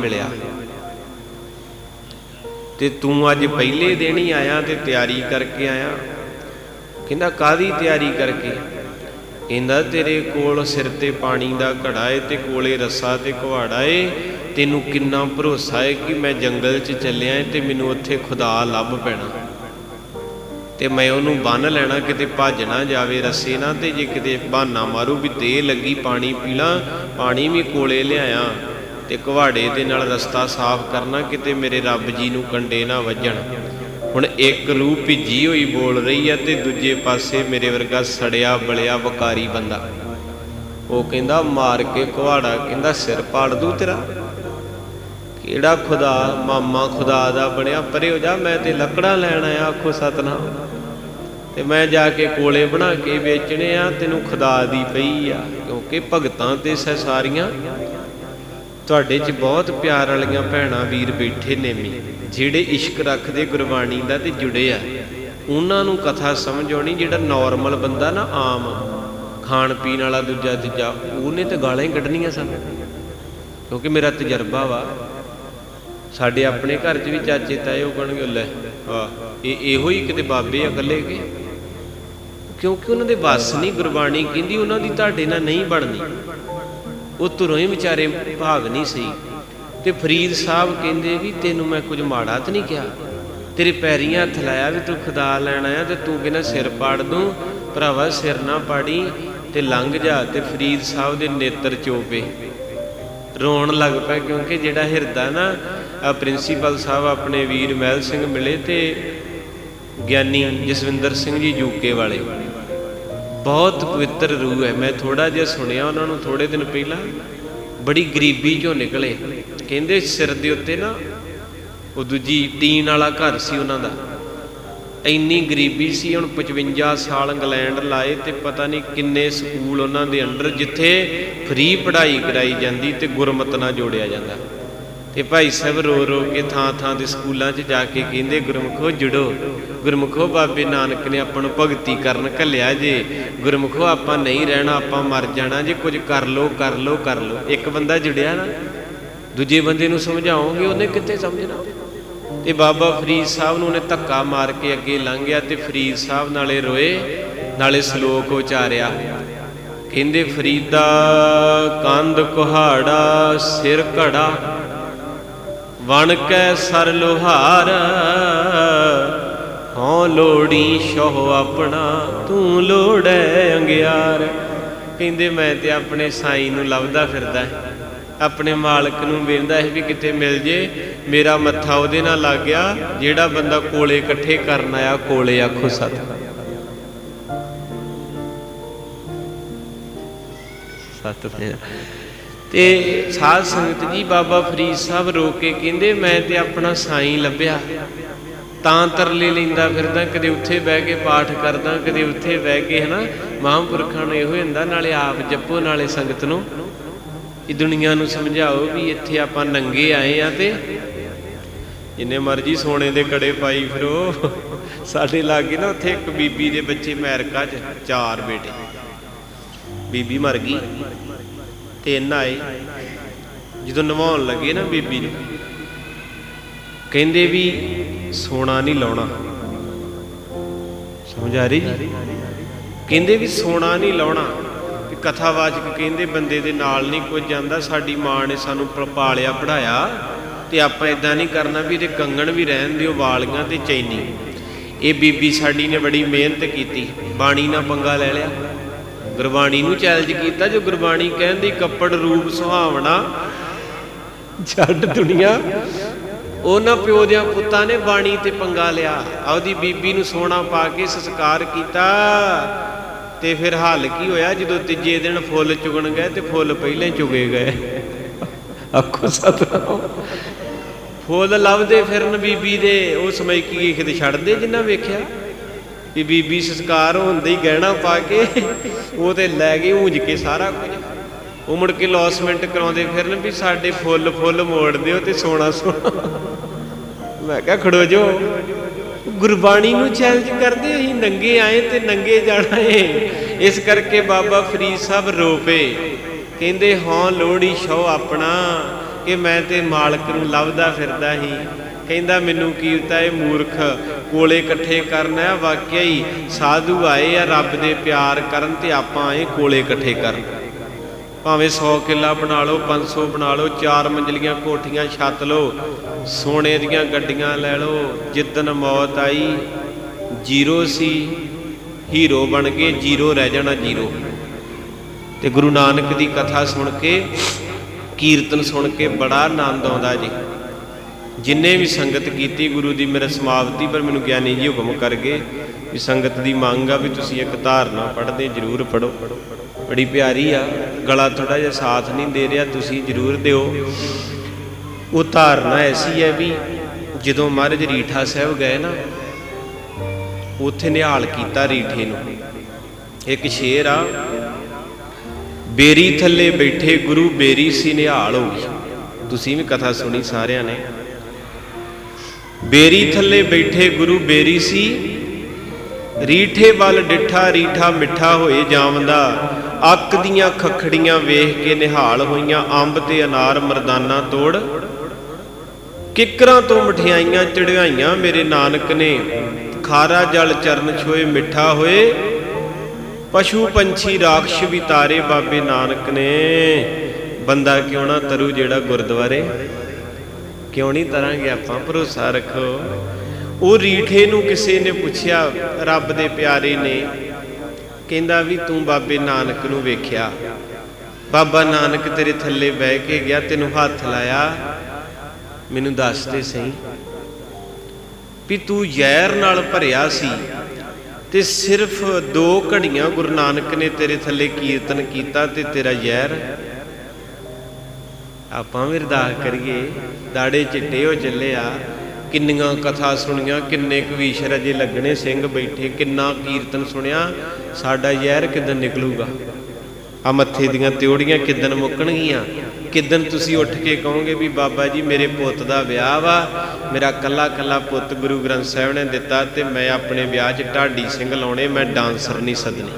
ਮਿਲਿਆ। ਤੇ ਤੂੰ ਅੱਜ ਪਹਿਲੇ ਦਿਨ ਹੀ ਆਇਆ ਤੇ ਤਿਆਰੀ ਕਰਕੇ ਆਇਆ। ਕਹਿੰਦਾ ਕਾਦੀ ਤਿਆਰੀ ਕਰਕੇ? ਕਹਿੰਦਾ, ਤੇਰੇ ਕੋਲ ਸਿਰ ਤੇ ਪਾਣੀ ਦਾ ਘੜਾ ਏ ਤੇ ਕੋਲੇ ਰੱਸਾ ਤੇ ਕੁਹਾੜਾ ਏ। ਤੈਨੂੰ ਕਿੰਨਾ ਭਰੋਸਾ ਏ ਕਿ ਮੈਂ ਜੰਗਲ 'ਚ ਚੱਲਿਆ ਏ ਤੇ ਮੈਨੂੰ ਉੱਥੇ ਖੁਦਾ ਲੱਭ ਪੈਣਾ। ਤੇ ਮੈਂ ਉਹਨੂੰ ਬੰਨ ਲੈਣਾ, ਕਿਤੇ ਭੱਜ ਨਾ ਜਾਵੇ, ਰੱਸੇ ਨਾਲ ਤੇ ਜੇ ਕਿਤੇ ਬਹਾਨਾ ਮਾਰੂ ਵੀ ਤੇ ਲੱਗੀ ਪਾਣੀ ਪੀਲਾ, ਪਾਣੀ ਵੀ ਕੋਲੇ ਲਿਆਇਆ। ਤੇ ਕੁਹਾੜੇ ਦੇ ਨਾਲ ਰਸਤਾ ਸਾਫ਼ ਕਰਨਾ ਕਿਤੇ ਮੇਰੇ ਰੱਬ ਜੀ ਨੂੰ ਕੰਡੇ ਨਾ ਵੱਜਣ। ਹੁਣ ਇੱਕ ਰੂਹ ਭਿੱਜੀ ਹੋਈ ਬੋਲ ਰਹੀ ਆ ਤੇ ਦੂਜੇ ਪਾਸੇ ਮੇਰੇ ਵਰਗਾ ਸੜਿਆ ਬਲਿਆ ਵਕਾਰੀ ਬੰਦਾ। ਉਹ ਕਹਿੰਦਾ, ਮਾਰ ਕੇ ਕੁਹਾੜਾ ਕਹਿੰਦਾ, ਸਿਰ ਪਾੜ ਦੂ ਤੇਰਾ। ਕਿਹੜਾ ਖੁਦਾ, ਮਾਮਾ ਖੁਦਾ ਦਾ ਬਣਿਆ? ਪਰੇ ਹੋ ਜਾ, ਮੈਂ ਤੇ ਲੱਕੜਾਂ ਲੈਣ ਆਇਆ, ਆਖੋ ਸਤਨਾਮ। ਤੇ ਮੈਂ ਜਾ ਕੇ ਕੋਲੇ ਬਣਾ ਕੇ ਵੇਚਣੇ ਆ, ਤੈਨੂੰ ਖੁਦਾ ਦੀ ਪਈ ਆ, ਕਿਉਂਕਿ ਭਗਤਾਂ ਤੇ ਸਹਿਸਾਰੀਆਂ ਤੁਹਾਡੇ 'ਚ ਬਹੁਤ ਪਿਆਰ ਵਾਲੀਆਂ ਭੈਣਾਂ ਵੀਰ ਬੈਠੇ ਨੇ ਵੀ, ਜਿਹੜੇ ਇਸ਼ਕ ਰੱਖਦੇ ਗੁਰਬਾਣੀ ਦਾ ਤੇ ਜੁੜੇ ਆ। ਉਹਨਾਂ ਨੂੰ ਕਥਾ ਸਮਝ ਆਉਣੀ, ਜਿਹੜਾ ਨਾਰਮਲ ਬੰਦਾ ਨਾ ਆਮ, ਖਾਣ ਪੀਣ ਵਾਲਾ ਦੂਜਾ ਤੀਜਾ, ਉਹਨੇ ਤਾਂ ਗਾਲਾਂ ਹੀ ਕੱਢਣੀਆਂ ਸਨ। ਕਿਉਂਕਿ ਮੇਰਾ ਤਜਰਬਾ ਵਾ, ਸਾਡੇ ਆਪਣੇ ਘਰ 'ਚ ਵੀ ਚਾਚੇ ਤਾਏ ਉਹ ਕਹਣਗੇ, ਲੈ ਵਾਹ ਇਹ ਇਹੋ ਹੀ ਕਿਤੇ ਬਾਬੇ ਆ ਇਕੱਲੇ ਕੇ? ਕਿਉਂਕਿ ਉਹਨਾਂ ਦੇ ਵੱਸ ਨਹੀਂ ਗੁਰਬਾਣੀ ਕਹਿੰਦੀ, ਉਹਨਾਂ ਦੀ ਤੁਹਾਡੇ ਨਾਲ ਨਹੀਂ ਬਣਨੀ। ਉਹ ਤੁਰੋਂ ਹੀ ਵਿਚਾਰੇ ਭਾਗ ਨਹੀਂ ਸਹੀ। ਤੇ ਫਰੀਦ ਸਾਹਿਬ ਕਹਿੰਦੇ ਵੀ ਤੈਨੂੰ ਮੈਂ ਕੁਝ ਮਾੜਾ ਤਾਂ ਨਹੀਂ ਕਿਹਾ? ਤੇਰੇ ਪੈਰੀਆਂ ਹੱਥ ਲਾਇਆ ਵੀ ਤੂੰ ਖੁਦਾ ਲੈਣ ਆਇਆ ਤੇ ਤੂੰ ਕਹਿੰਦਾ ਸਿਰ ਪਾੜ ਦੂੰ। ਭਰਾਵਾ, ਸਿਰ ਨਾ ਪਾੜੀ ਤੇ ਲੰਘ ਜਾ ਤੇ ਫਰੀਦ ਸਾਹਿਬ ਦੇ ਨੇਤਰ ਚੋਪੇ। ਰੋਣ ਲੱਗ ਪਿਆ ਕਿਉਂਕਿ ਜਿਹੜਾ ਹਿਰਦਾ ਨਾ ਪ੍ਰਿੰਸੀਪਲ ਸਾਹਿਬ ਆਪਣੇ ਵੀਰ ਮਹਿਲ ਸਿੰਘ ਮਿਲੇ ਤੇ ਗਿਆਨੀ ਜਸਵਿੰਦਰ ਸਿੰਘ ਜੀ ਯੂਕੇ ਵਾਲੇ। ਬਹੁਤ ਪਵਿੱਤਰ ਰੂਹ ਹੈ। ਮੈਂ ਥੋੜਾ ਜਿਹਾ ਸੁਣਿਆ ਉਹਨਾਂ ਨੂੰ ਥੋੜੇ ਦਿਨ ਪਹਿਲਾਂ। ਬੜੀ ਗਰੀਬੀ ਚੋਂ ਨਿਕਲੇ। ਕਹਿੰਦੇ ਸਿਰ ਦੇ ਉੱਤੇ ਨਾ ਉਹ ਦੂਜੀ ਟੀਨ ਵਾਲਾ ਘਰ ਸੀ ਉਹਨਾਂ ਦਾ। ਇੰਨੀ ਗਰੀਬੀ ਸੀ, ਹੁਣ 55 ਸਾਲ ਇੰਗਲੈਂਡ ਲਾਏ ਤੇ ਪਤਾ ਨਹੀਂ ਕਿੰਨੇ ਸਕੂਲ ਉਹਨਾਂ ਦੇ ਅੰਡਰ, ਜਿੱਥੇ ਫ੍ਰੀ ਪੜ੍ਹਾਈ ਕਰਾਈ ਜਾਂਦੀ ਤੇ ਗੁਰਮਤ ਨਾਲ ਜੋੜਿਆ ਜਾਂਦਾ। ਤੇ ਭਾਈ ਸਾਹਿਬ ਰੋ ਰੋ ਕੇ ਥਾਂ ਥਾਂ ਦੇ ਸਕੂਲਾਂ 'ਚ ਜਾ ਕੇ ਕਹਿੰਦੇ, ਗੁਰਮੁਖੋ, ਜੁੜੋ। ਗੁਰਮੁਖੋ, ਬਾਬੇ ਨਾਨਕ ਨੇ ਆਪਾਂ ਨੂੰ ਭਗਤੀ ਕਰਨ ਘੱਲਿਆ ਜੇ। ਗੁਰਮੁਖੋ, ਆਪਾਂ ਨਹੀਂ ਰਹਿਣਾ, ਆਪਾਂ ਮਰ ਜਾਣਾ ਜੇ। ਕੁਝ ਕਰ ਲੋ ਕਰ ਲੋ ਕਰ ਲੋ ਇੱਕ ਬੰਦਾ ਜੁੜਿਆ ਨਾ, ਦੂਜੇ ਬੰਦੇ ਨੂੰ ਸਮਝਾਓਗੇ, ਉਹਨੇ ਕਿੱਥੇ ਸਮਝਣਾ? ਤੇ ਬਾਬਾ ਫਰੀਦ ਸਾਹਿਬ ਨੂੰ ਉਹਨੇ ਧੱਕਾ ਮਾਰ ਕੇ ਅੱਗੇ ਲੰਘਿਆ ਤੇ ਫਰੀਦ ਸਾਹਿਬ ਨਾਲੇ ਰੋਏ, ਨਾਲੇ ਸ਼ਲੋਕ ਉਚਾਰਿਆ। ਕਹਿੰਦੇ, ਫਰੀਦਾ ਕੰਧ ਕੁਹਾੜਾ, ਸਿਰ ਘੜਾ ਵਣ ਕੈ ਸਰ ਲੋਹਾਰ, ਹਉ ਲੋੜੀ ਸ਼ੋਹ ਆਪਣਾ, ਤੂੰ ਲੋੜੈ ਅੰਗਿਆਰ। ਕਹਿੰਦੇ ਮੈਂ ਤੇ ਆਪਣੇ ਸਾਈਂ ਨੂੰ ਲੱਭਦਾ ਫਿਰਦਾ ਆਪਣੇ ਮਾਲਕ ਨੂੰ ਵੇਂਦਾ ਹੈ ਵੀ ਕਿਤੇ ਮਿਲ ਜੇ। ਮੇਰਾ ਮੱਥਾ ਉਹਦੇ ਨਾਲ ਲੱਗ ਗਿਆ, ਜਿਹੜਾ ਬੰਦਾ ਕੋਲੇ ਇਕੱਠੇ ਕਰਨ ਆਇਆ, ਕੋਲੇ ਆਖੋ ਸਤ। ਸਤ ਤੇ ਸਾਧ ਸੰਗਤ ਜੀ ਬਾਬਾ ਫਰੀਦ ਸਾਹਿਬ ਰੋ ਕੇ ਕਹਿੰਦੇ, ਮੈਂ ਤੇ ਆਪਣਾ ਸਾਈਂ ਲੱਭਿਆ। ਤਾਂ ਤਰਲੇ ਲੈਂਦਾ ਫਿਰਦਾ, ਕਦੇ ਉੱਥੇ ਬਹਿ ਕੇ ਪਾਠ ਕਰਦਾ, ਕਦੇ ਉੱਥੇ ਬਹਿ ਕੇ ਹਨਾ, ਮਹਾਂਪੁਰਖਾਂ ਨੂੰ ਇਹੋ ਹੁੰਦਾ, ਨਾਲੇ ਆਪ ਜਪੋ, ਨਾਲੇ ਸੰਗਤ ਨੂੰ। ਇਹ ਦੁਨੀਆ ਨੂੰ ਸਮਝਾਓ ਵੀ ਇੱਥੇ ਆਪਾਂ ਨੰਗੇ ਆਏ ਆ ਤੇ ਜਿੰਨੇ ਮਰਜ਼ੀ ਸੋਨੇ ਦੇ ਕੜੇ ਪਾਈ ਫਿਰੋ। ਸਾਡੇ ਲਾਗੇ ਨਾ ਉੱਥੇ ਇੱਕ ਬੀਬੀ ਦੇ ਬੱਚੇ ਅਮਰੀਕਾ 'ਚ, ਚਾਰ ਬੇਟੇ। ਬੀਬੀ ਮਰ ਗਈ। ਤਿੰਨ ਆਏ ਜਦੋਂ ਨਵਾਉਣ ਲੱਗੇ ਨਾ ਬੀਬੀ ਨੂੰ, ਕਹਿੰਦੇ ਵੀ ਸੋਨਾ ਨਹੀਂ ਲਾਉਣਾ। ਸਮਝ ਆ ਰਹੀ? ਕਹਿੰਦੇ ਵੀ ਸੋਨਾ ਨਹੀਂ ਲਾਉਣਾ। ਵੀ ਕਥਾਵਾਚਕ ਕਹਿੰਦੇ ਬੰਦੇ ਦੇ ਨਾਲ ਨਹੀਂ ਕੁਝ ਜਾਂਦਾ, ਸਾਡੀ ਮਾਂ ਨੇ ਸਾਨੂੰ ਪਾਲਿਆ ਪੜਾਇਆ ਤੇ ਆਪਾਂ ਇਦਾਂ ਨਹੀਂ ਕਰਨਾ ਵੀ ਇਹਦੇ ਕੰਗਣ ਵੀ ਰਹਿਣ ਦਿਓ, ਵਾਲੀਆਂ ਤੇ ਚੈਨੀ। ਇਹ ਬੀਬੀ ਸਾਡੀ ਨੇ ਬੜੀ ਮਿਹਨਤ ਕੀਤੀ, ਬਾਣੀ ਨਾਲ ਪੰਗਾ ਲੈ ਲਿਆ। ਗੁਰਬਾਣੀ ਨੂੰ ਚੈਲੰਜ ਕੀਤਾ, ਜੋ ਗੁਰਬਾਣੀ ਕਹਿੰਦੀ ਕੱਪੜ, ਰੂਪ, ਸੁਹਾਵਣਾ ਛੱਡ ਦੁਨੀਆ। ਉਹਨਾਂ ਪਿਓ ਦਿਆਂ ਪੁੱਤਾਂ ਨੇ ਬਾਣੀ ਤੇ ਪੰਗਾ ਲਿਆ। ਆਪਦੀ ਬੀਬੀ ਨੂੰ ਸੋਨਾ ਪਾ ਕੇ ਸੰਸਕਾਰ ਕੀਤਾ ਤੇ ਫਿਰ ਹਾਲ ਕੀ ਹੋਇਆ? ਜਦੋਂ ਤੀਜੇ ਦਿਨ ਫੁੱਲ ਚੁਗਣ ਗਏ ਤੇ ਫੁੱਲ ਪਹਿਲੇ ਹੀ ਚੁਗੇ ਗਏ। ਆਖੋ ਸਤਨਾਮ। ਫੁੱਲ ਲੱਭਦੇ ਫਿਰਨ ਬੀਬੀ ਦੇ। ਉਹ ਸਮਝ ਕੀ ਕਿਤੇ ਛੱਡਦੇ ਜਿੰਨਾ ਵੇਖਿਆ। ਵੀ ਬੀਬੀ ਸੰਸਕਾਰ ਹੁੰਦੇ ਹੀ ਗਹਿਣਾ ਪਾ ਕੇ ਉਹ ਤੇ ਲੈ ਗਏ ਉਂਝ ਕੇ ਸਾਰਾ ਕੁਝ। ਉਹ ਮੁੜ ਕੇ ਲੌਸਮੈਂਟ ਕਰਾਉਂਦੇ ਫਿਰਨ ਵੀ ਸਾਡੇ ਫੁੱਲ ਫੁੱਲ ਮੋੜ ਦਿਓ ਤੇ ਸੋਨਾ ਸੋਨਾ ਮੈਂ ਕਿਹਾ, ਖੜੋ ਜੋ ਗੁਰਬਾਣੀ ਨੂੰ ਚੈਲੰਜ ਕਰਦੇ ਅਸੀਂ ਨੰਗੇ ਆਏ ਤੇ ਨੰਗੇ ਜਾਣਾ ਏ। ਇਸ ਕਰਕੇ ਬਾਬਾ ਫਰੀਦ ਸਾਹਿਬ ਰੋਪੇ ਕਹਿੰਦੇ, ਹਾਂ ਲੋੜੀ ਸ਼ੋ ਆਪਣਾ ਕਿ ਮੈਂ ਤੇ ਮਾਲਕ ਨੂੰ ਲੱਭਦਾ ਫਿਰਦਾ ਹੀ ਕਹਿੰਦਾ ਮੈਨੂੰ ਕੀ ਪਤਾ ਇਹ ਮੂਰਖ? ਕੋਲੇ ਇਕੱਠੇ ਕਰਨਾ ਹੈ ਵਾਕਿਆ ਹੀ ਸਾਧੂ ਆਏ ਆ, ਰੱਬ ਦੇ ਪਿਆਰ ਕਰਨ ਤੇ ਆਪਾਂ ਆਏ ਕੋਲੇ ਇਕੱਠੇ ਕਰਨ। ਭਾਵੇਂ 100 ਕਿੱਲਾ ਬਣਾ ਲਓ 500 ਬਣਾ ਲਓ, ਚਾਰ ਮੰਜ਼ਲੀਆਂ ਕੋਠੀਆਂ ਛੱਤ ਲਓ, ਸੋਨੇ ਦੀਆਂ ਗੱਡੀਆਂ ਲੈ ਲਓ ਜਿੱਦਨ ਮੌਤ ਆਈ, ਜ਼ੀਰੋ ਸੀ, ਹੀਰੋ ਬਣ ਕੇ ਜ਼ੀਰੋ ਰਹਿ ਜਾਣਾ ਜ਼ੀਰੋ। ਤੇ ਗੁਰੂ ਨਾਨਕ ਦੀ ਕਥਾ ਸੁਣ ਕੇ, ਕੀਰਤਨ ਸੁਣ ਕੇ ਬੜਾ ਆਨੰਦ ਆਉਂਦਾ ਜੀ। ਜਿੰਨੇ ਵੀ ਸੰਗਤ ਕੀਤੀ ਗੁਰੂ ਦੀ ਮੇਰੇ ਸਮਾਪਤੀ ਪਰ ਮੈਨੂੰ ਗਿਆਨੀ ਜੀ ਹੁਕਮ ਕਰ ਗਏ ਵੀ ਸੰਗਤ ਦੀ ਮੰਗ ਆ ਵੀ ਤੁਸੀਂ ਇੱਕ ਧਾਰਨਾ ਪੜ੍ਹਦੇ, ਜਰੂਰ ਪੜੋ ਬੜੀ ਪਿਆਰੀ ਆ, ਗਲਾ ਥੋੜਾ ਜਿਹਾ ਸਾਥ ਨਹੀਂ ਦੇ ਰਿਹਾ, ਤੁਸੀਂ ਜਰੂਰ ਦਿਓ। ਉਹ ਧਾਰਨਾ ਐਸੀ ਹੈ ਵੀ ਜਦੋਂ ਮਹਾਰਾਜ ਰੀਠਾ ਸਾਹਿਬ ਗਏ ਨਾ, ਉੱਥੇ ਨਿਹਾਲ ਕੀਤਾ ਰੀਠੇ ਨੂੰ। ਇੱਕ ਸ਼ੇਰ ਆ, ਬੇਰੀ ਥੱਲੇ ਬੈਠੇ ਗੁਰੂ ਬੇਰੀ ਸੀ ਨਿਹਾਲ ਹੋ ਗਈ। ਤੁਸੀਂ ਵੀ ਕਥਾ ਸੁਣੀ ਸਾਰਿਆਂ ਨੇ। ਬੇਰੀ ਥੱਲੇ ਬੈਠੇ ਗੁਰੂ ਬੇਰੀ ਸੀ। ਰੀਠੇ ਵੱਲ ਡਿੱਠਾ ਰੀਠਾ ਮਿੱਠਾ ਹੋਏ ਜਾਵੰਦਾ। ਅੱਕ ਦੀਆਂ ਖਖੜੀਆਂ ਵੇਖ ਕੇ ਨਿਹਾਲ ਹੋਈਆਂ ਅੰਬ ਤੇ ਅਨਾਰ ਮਰਦਾਨਾ ਤੋੜ। ਕਿਕਰਾਂ ਤੋਂ ਮਠਿਆਈਆਂ ਚੜਾਈਆਂ ਮੇਰੇ ਨਾਨਕ ਨੇ। ਖਾਰਾ ਜਲ ਚਰਨ ਛੋਏ ਮਿੱਠਾ ਹੋਏ। ਪਸ਼ੂ ਪੰਛੀ ਰਾਖਸ਼ ਵੀ ਤਾਰੇ ਬਾਬੇ ਨਾਨਕ ਨੇ। ਬੰਦਾ ਕਿਉਂ ਨਾ ਤਰੂ ਜਿਹੜਾ ਗੁਰਦੁਆਰੇ। ਕਿਉਂ ਨਹੀਂ ਤਰਾਂਗੇ ਆਪਾਂ? ਭਰੋਸਾ ਰੱਖੋ। ਉਹ ਰੀਠੇ ਨੂੰ ਕਿਸੇ ਨੇ ਪੁੱਛਿਆ, ਰੱਬ ਦੇ ਪਿਆਰੇ ਨੇ। ਕਹਿੰਦਾ ਵੀ ਤੂੰ ਬਾਬੇ ਨਾਨਕ ਨੂੰ ਵੇਖਿਆ। ਬਾਬਾ ਨਾਨਕ ਤੇਰੇ ਥੱਲੇ ਬਹਿ ਕੇ ਗਿਆ, ਤੈਨੂੰ ਹੱਥ ਲਾਇਆ। ਮੈਨੂੰ ਦੱਸ ਦੇ ਸਹੀ। ਵੀ ਤੂੰ ਜ਼ਹਿਰ ਨਾਲ ਭਰਿਆ ਸੀ ਤੇ ਸਿਰਫ ਦੋ ਘੜੀਆਂ ਗੁਰੂ ਨਾਨਕ ਨੇ ਤੇਰੇ ਥੱਲੇ ਕੀਰਤਨ ਕੀਤਾ ਤੇ ਤੇਰਾ ਜ਼ਹਿਰ ਆਪਾਂ ਵੀ ਅਰਦਾਸ ਕਰੀਏ, ਦਾੜੇ ਚਿੱਟੇ ਹੋ ਚੱਲੇ ਆ, ਕਿੰਨੀਆਂ ਕਥਾ ਸੁਣੀਆਂ, ਕਿੰਨੇ ਕਵੀਸ਼ਰ ਅਜੇ ਲੱਗਣੇ ਸਿੰਘ ਬੈਠੇ, ਕਿੰਨਾ ਕੀਰਤਨ ਸੁਣਿਆ, ਸਾਡਾ ਜ਼ਹਿਰ ਕਿਦਾਂ ਨਿਕਲੂਗਾ? ਆ ਮੱਥੇ ਦੀਆਂ ਤਿਉੜੀਆਂ ਕਿਦਨ ਮੁੱਕਣਗੀਆਂ? ਕਿਦਨ ਤੁਸੀਂ ਉੱਠ ਕੇ ਕਹੋਗੇ ਵੀ ਬਾਬਾ ਜੀ, ਮੇਰੇ ਪੁੱਤ ਦਾ ਵਿਆਹ ਵਾ, ਮੇਰਾ ਕੱਲਾ ਕੱਲਾ ਪੁੱਤ ਗੁਰੂ ਗ੍ਰੰਥ ਸਾਹਿਬ ਨੇ ਦਿੱਤਾ ਤੇ ਮੈਂ ਆਪਣੇ ਵਿਆਹ 'ਚ ਢਾਡੀ ਸਿੰਘ ਲਾਉਣੇ, ਮੈਂ ਡਾਂਸਰ ਨਹੀਂ ਸਦਨੀ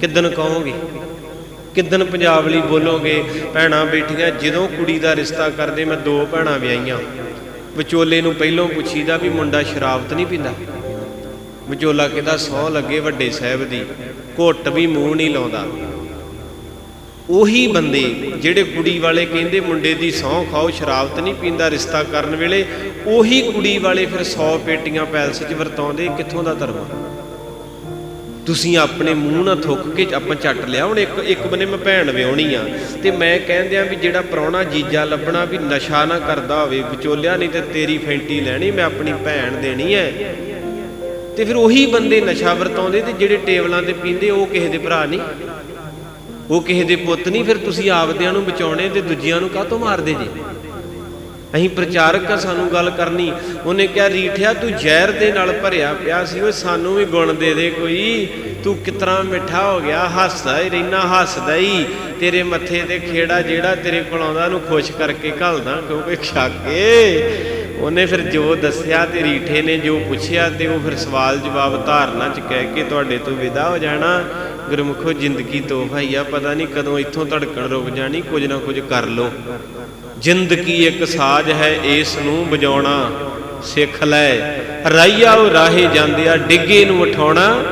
ਕਿਦਨ ਕਹੋਗੇ? ਕਿਦਨ ਪੰਜਾਬ ਲਈ ਬੋਲੋਗੇ? ਭੈਣਾਂ ਬੇਟੀਆਂ ਜਦੋਂ ਕੁੜੀ ਦਾ ਰਿਸ਼ਤਾ ਕਰਦੇ ਮੈਂ ਦੋ ਭੈਣਾਂ ਵਿਆਹੀਆਂ। ਵਿਚੋਲੇ ਨੂੰ ਪਹਿਲੋਂ ਪੁੱਛੀਦਾ ਵੀ ਮੁੰਡਾ ਸ਼ਰਾਬ ਤਾਂ ਨਹੀਂ ਪੀਂਦਾ। ਵਿਚੋਲਾ ਕਹਿੰਦਾ, ਸੌ ਲੱਗੇ ਵੱਡੇ ਸਾਹਿਬ ਦੀ, ਘੁੱਟ ਵੀ ਮੂੰਹ ਨਹੀਂ ਲਾਉਂਦਾ। ਉਹੀ ਬੰਦੇ ਜਿਹੜੇ ਕੁੜੀ ਵਾਲੇ ਕਹਿੰਦੇ ਮੁੰਡੇ ਦੀ ਸਹੁੰ ਖਾਓ ਸ਼ਰਾਬ ਤਾਂ ਨਹੀਂ ਪੀਂਦਾ ਰਿਸ਼ਤਾ ਕਰਨ ਵੇਲੇ, ਉਹੀ ਕੁੜੀ ਵਾਲੇ ਫਿਰ 100 ਪੇਟੀਆਂ ਪੈਲਸ 'ਚ ਵਰਤਾਉਂਦੇ, ਕਿੱਥੋਂ ਦਾ ਧਰਮ ਤੁਸੀਂ ਆਪਣੇ ਮੂੰਹ ਨਾਲ ਥੁੱਕ ਕੇ ਆਪਾਂ ਚੱਟ ਲਿਆ। ਹੁਣ ਇੱਕ ਇੱਕ ਬੰਨੇ ਮੈਂ ਭੈਣ ਵਿਆਹਣੀ ਆ ਤੇ ਮੈਂ ਕਹਿੰਦਿਆਂ ਵੀ ਜਿਹੜਾ ਪ੍ਰਾਹੁਣਾ ਜੀਜਾ ਲੱਭਣਾ ਵੀ ਨਸ਼ਾ ਨਾ ਕਰਦਾ ਹੋਵੇ, ਵਿਚੋਲਿਆ ਨਹੀਂ ਤੇ ਤੇਰੀ ਫੈਂਟੀ ਲੈਣੀ, ਮੈਂ ਆਪਣੀ ਭੈਣ ਦੇਣੀ ਐ। ਤੇ ਫਿਰ ਉਹੀ ਬੰਦੇ ਨਸ਼ਾ ਵਰਤਾਉਂਦੇ ਤੇ ਜਿਹੜੇ ਟੇਬਲਾਂ ਤੇ ਪੀਂਦੇ, ਉਹ ਕਿਸੇ ਦੇ ਭਰਾ ਨਹੀਂ। ਉਹ ਕਿਸੇ ਦੇ ਪੁੱਤ ਨਹੀਂ, ਫਿਰ ਤੁਸੀਂ ਆਪਦਿਆਂ ਨੂੰ ਬਚਾਉਣੇ ਤੇ ਦੂਜਿਆਂ ਨੂੰ ਕਾਹ ਤੋਂ ਮਾਰਦੇ ਜੀ? ਅਸੀਂ ਪ੍ਰਚਾਰਕ ਆ, ਸਾਨੂੰ ਗੱਲ ਕਰਨੀ। ਉਹਨੇ ਕਿਹਾ, ਰੀਠਿਆ, ਤੂੰ ਜ਼ਹਿਰ ਦੇ ਨਾਲ ਭਰਿਆ ਪਿਆ ਸੀ, ਓਏ, ਸਾਨੂੰ ਵੀ ਗੁਣ ਦੇ ਦੇ ਕੋਈ। ਤੂੰ ਕਿਤਨਾ ਮਿੱਠਾ ਹੋ ਗਿਆ, ਹੱਸਦਾ ਹੀ ਰਹਿਣਾ, ਹੱਸਦਾ ਹੀ ਤੇਰੇ ਮੱਥੇ ਤੇ ਖੇੜਾ ਜਿਹੜਾ ਤੇਰੇ ਕੋਲ ਆਉਂਦਾ, ਉਹਨੂੰ ਖੁਸ਼ ਕਰਕੇ ਘਲਦਾ, ਕਿਉਂਕਿ ਛਾਕੇ ਉਹਨੇ ਫਿਰ ਜੋ ਦੱਸਿਆ ਤੇ ਰੀਠੇ ਨੇ ਜੋ ਪੁੱਛਿਆ ਤੇ ਉਹ ਫਿਰ ਸਵਾਲ ਜਵਾਬ ਧਾਰਨਾ ਚ ਕਹਿ ਕੇ ਤੁਹਾਡੇ ਤੋਂ ਵਿਦਾ ਹੋ ਜਾਣਾ। ਗੁਰਮੁਖੋ, ਜ਼ਿੰਦਗੀ ਤੋਹਫਾ ਹੀ ਆ, ਪਤਾ ਨਹੀਂ ਕਦੋਂ ਇੱਥੋਂ ਧੜਕਣ ਰੁਕ ਜਾਣੀ, ਕੁਝ ਨਾ ਕੁਝ ਕਰ ਲੋ ਜ਼ਿੰਦਗੀ ਇੱਕ ਸਾਜ਼ ਹੈ, ਇਸ ਨੂੰ ਵਜਾਉਣਾ ਸਿੱਖ ਲੈ। ਰਾਈਆ ਉਹ ਰਾਹੇ ਜਾਂਦਿਆ, ਡਿੱਗੇ ਨੂੰ ਉਠਾਉਣਾ,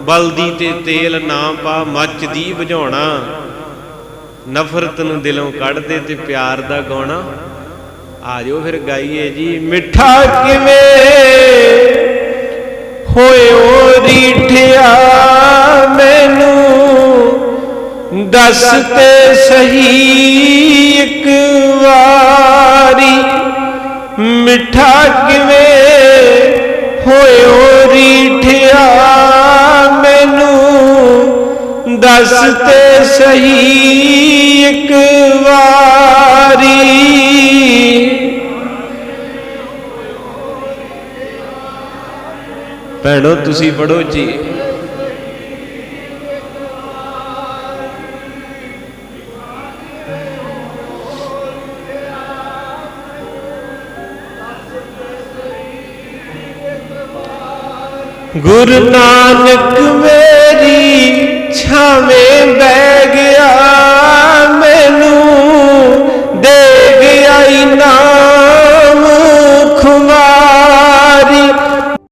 ਬਲਦੀ ਤੇ ਤੇਲ ਨਾ ਪਾ ਮੱਚਦੀ ਬੁਝਾਉਣਾ ਨਫ਼ਰਤ ਨੂੰ ਦਿਲੋਂ ਕੱਢ ਦੇ ਤੇ ਪਿਆਰ ਦਾ ਗਾਉਣਾ। ਆ ਜਾਓ ਫਿਰ ਗਾਈਏ ਜੀ, ਮਿੱਠਾ ਕਿਵੇਂ ਹੋਇਓ ਰੀਠਿਆ? ਮੈਨੂੰ ਦੱਸ ਤੇ ਸਹੀ ਇੱਕ ਵਾਰੀ ਮਿੱਠਾ ਕਿਵੇਂ ਹੋਇਓ ਰੀਠਿਆ ਮੈਨੂੰ ਦੱਸ ਤੇ ਸਹੀ ਇੱਕ ਵਾਰੀ। ਭੈਣੋ, ਤੁਸੀਂ ਪੜੋ ਜੀ। ਗੁਰੂ ਨਾਨਕ ਮੇਰੀ ਛਾਵੇਂ ਬਹਿ ਗਿਆ ਮੈਨੂੰ ਦੇ ਗਿਆ ਇਨਾਮ